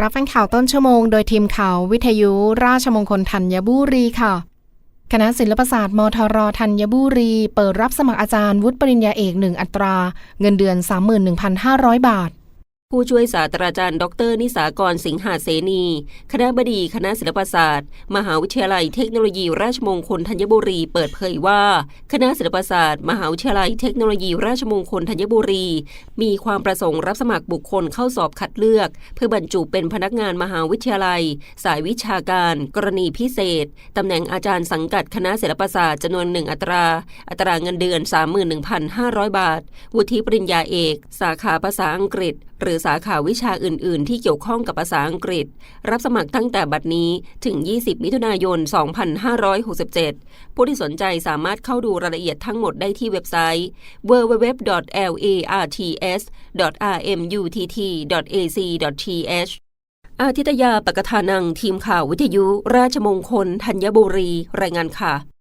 รับฟังข่าวต้นชั่วโมงโดยทีมข่าววิทยุราชมงคลธัญบุรีค่ะ คณะศิลปศาสตร์มทรธัญบุรี เปิดรับสมัครอาจารย์วุฒิปริญญาเอกหนึ่งอัตรา เงินเดือน 31,500 บาท ผู้ช่วยศาสตราจารย์ ดร นิสากรสิงหาเสนี คณะบดีคณะศิลปศาสตร์ มหาวิทยาลัยเทคโนโลยีราชมงคลธัญบุรีเปิดเผยว่า คณะศิลปศาสตร์ มหาวิทยาลัยเทคโนโลยีราชมงคลธัญบุรี มีความประสงค์รับสมัครบุคคลเข้าสอบคัดเลือก เพื่อบรรจุเป็นพนักงานมหาวิทยาลัย สายวิชาการ กรณีพิเศษตำแหน่งอาจารย์สังกัดคณะศิลปศาสตร์จำนวนหนึ่งอัตรา อัตราเงินเดือน 31,500 บาท วุฒิปริญญาเอก สาขาภาษาอังกฤษ หรือสาขาวิชาอื่น ๆ ที่เกี่ยวข้องกับภาษาอังกฤษ รับสมัครตั้งแต่บัดนี้ถึง 20 มิถุนายน 2567 ผู้ที่สนใจสามารถเข้าดูรายละเอียดทั้งหมดได้ที่เว็บไซต์ www.larts.rmutt.ac.th อาทิตยาปกทานังทีมข่าววิทยุ ราชมงคล ธัญบุรี รายงานค่ะ